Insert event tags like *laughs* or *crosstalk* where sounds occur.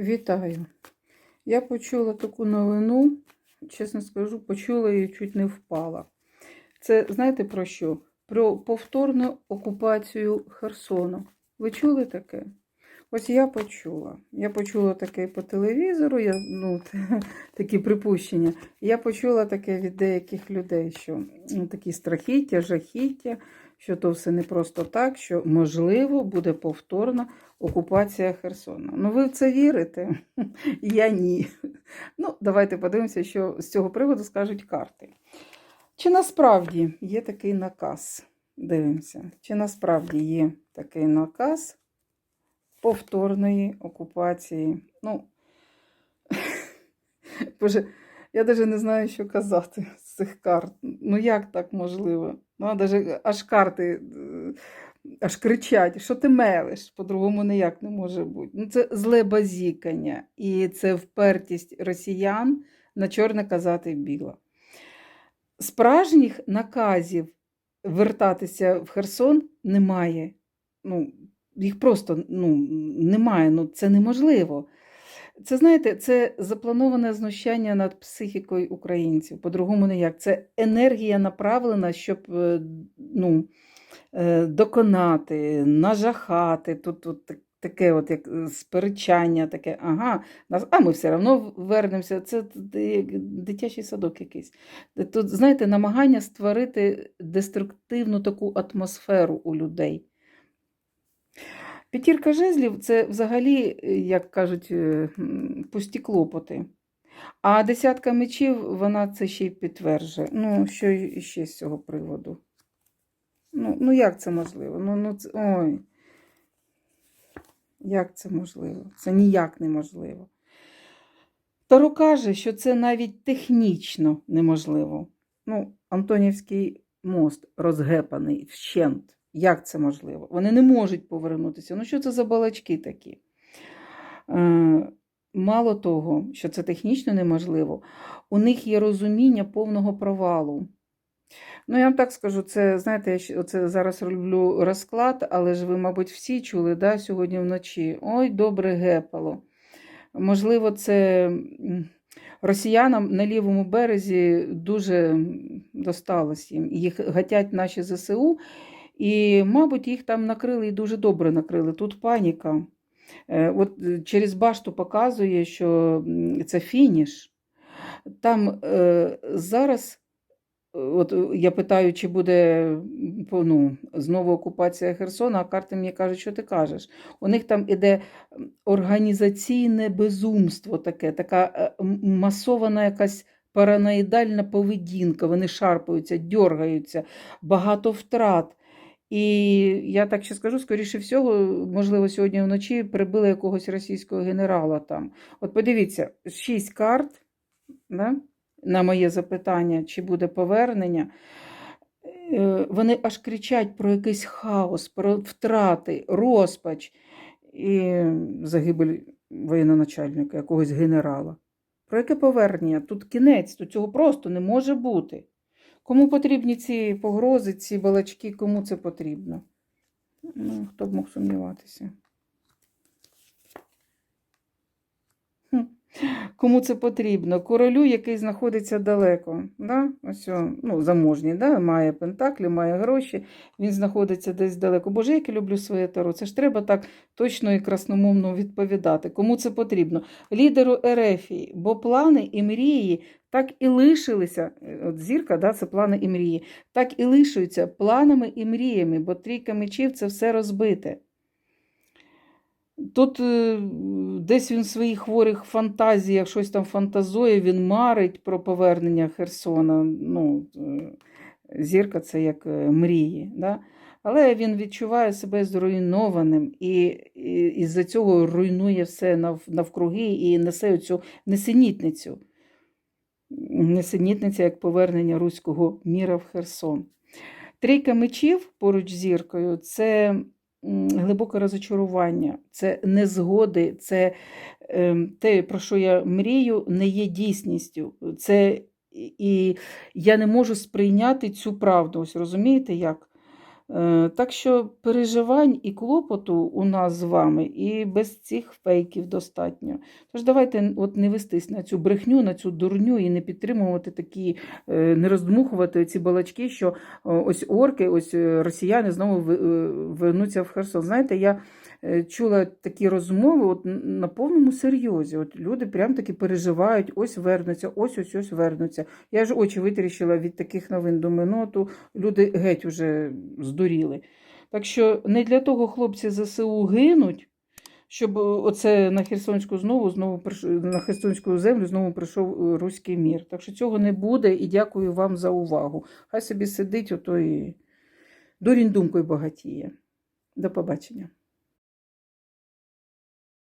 Вітаю. Я почула таку новину, чесно скажу, почула і чуть не впала. Це знаєте про що? Про повторну окупацію Херсону. Ви чули таке? Ось я почула. Я почула таке по телевізору, я, ну, *laughs* такі припущення. Я почула таке від деяких людей, що ну, такі страхіття, жахіття, що то все не просто так, що можливо буде повторна окупація Херсона. Ну, ви в це вірите? *laughs* Я ні. Ну, давайте подивимося, що з цього приводу скажуть карти. Чи насправді є такий наказ? Дивимося, чи насправді є такий наказ повторної окупації? Ну, *laughs* Боже, я навіть не знаю, що казати цих карт. Ну, як так можливо? Ну, навіть аж карти е, аж кричать, що ти мелиш, по-другому ніяк не може бути. Ну, це зле базікання, і це впертість росіян на чорне казати біло. Справжніх наказів вертатися в Херсон немає. Ну, їх просто ну, немає, ну, це неможливо. Це, знаєте, це заплановане знущання над психікою українців. По-другому ніяк. Це енергія направлена, щоб е, ну, е, доконати, нажахати. Тут, тут таке от як е, сперечання, таке, ага, а ми все одно вернемося. Це як дитячий садок якийсь. Тут, знаєте, намагання створити деструктивну таку атмосферу у людей. П'ятірка жезлів це взагалі, е, як кажуть, е, пусті клопоти. А десятка мечів, вона це ще й підтверджує. Ну, що і- ще з цього приводу? Ну, ну як це можливо? Ну, ну, це, ой. Як це можливо? Це ніяк неможливо. Таро каже, що це навіть технічно неможливо. Ну, Антонівський мост розгепаний вщент. Як це можливо? Вони не можуть повернутися. Ну, що це за балачки такі? Е, мало того, що це технічно неможливо, у них є розуміння повного провалу. Ну, я вам так скажу, це, знаєте, я оце зараз роблю розклад, але ж ви, мабуть, всі чули да, сьогодні вночі. Ой, добре гепало. Можливо, це росіянам на лівому березі дуже досталось їм. Їх гатять наші ЗСУ, і, мабуть, їх там накрили і дуже добре накрили. Тут паніка. Е, От е, через башту показує, що це фініш. Там е, зараз. От е, я питаю, чи буде ну, знову окупація Херсона, а карти мені кажуть, що ти кажеш. У них там іде організаційне безумство таке, така масована якась параноїдальна поведінка. Вони шарпаються, дьоргаються, багато втрат. І я так ще скажу, скоріше всього, можливо, сьогодні вночі прибили якогось російського генерала там. От подивіться, шість карт да, на моє запитання, чи буде повернення. Е, Вони аж кричать про якийсь хаос, про втрати, розпач і загибель воєноначальника, якогось генерала. Про яке повернення? Тут кінець, тут цього просто не може бути. Кому потрібні ці погрози, ці балачки, кому це потрібно? Ну, хто б мог сумніватися? Кому це потрібно? Королю, який знаходиться далеко. Да? Ось, ну, заможній, да? має пентаклі, має гроші, він знаходиться десь далеко. Боже, як я люблю своє таро. Це ж треба так точно і красномовно відповідати. Кому це потрібно? Лідеру Ерефії, бо плани і мрії так і лишилися. е, От зірка, да, це плани і мрії, так і лишуються планами і мріями, бо трійка мечів це все розбите. Тут е, десь він в своїх хворих фантазіях щось там фантазує, він марить про повернення Херсона. Ну, е, зірка це як мрії. Да? Але він відчуває себе зруйнованим і із-за цього руйнує все навкруги і несе цю несенітницю. Несенітниця як повернення руського міра в Херсон. Трійка мечів поруч з зіркою це глибоке розочарування, це незгоди, це ем, те, про що я мрію, не є дійсністю. Це і я не можу сприйняти цю правду. Ось розумієте як? Е, Так що переживань і клопоту у нас з вами, і без цих фейків достатньо. Тож давайте от не вестись на цю брехню, на цю дурню і не підтримувати такі, е, не роздмухувати ці балачки, що ось орки, ось е, росіяни знову вернуться в Херсон. Знаєте, я чула такі розмови от на повному серйозі. От люди прям таки переживають, ось вернуться, ось ось ось вернуться. Я ж очі витріщила від таких новин. Думаю, ну то люди геть уже здуріли. Так що не для того хлопці ЗСУ гинуть, щоб е, оце на Херсонську знову, знову на Херсонську землю знову прийшов е, руський мір. Так що цього не буде і дякую вам за увагу. Хай собі сидить ото дурінь думкою багатіє. До побачення.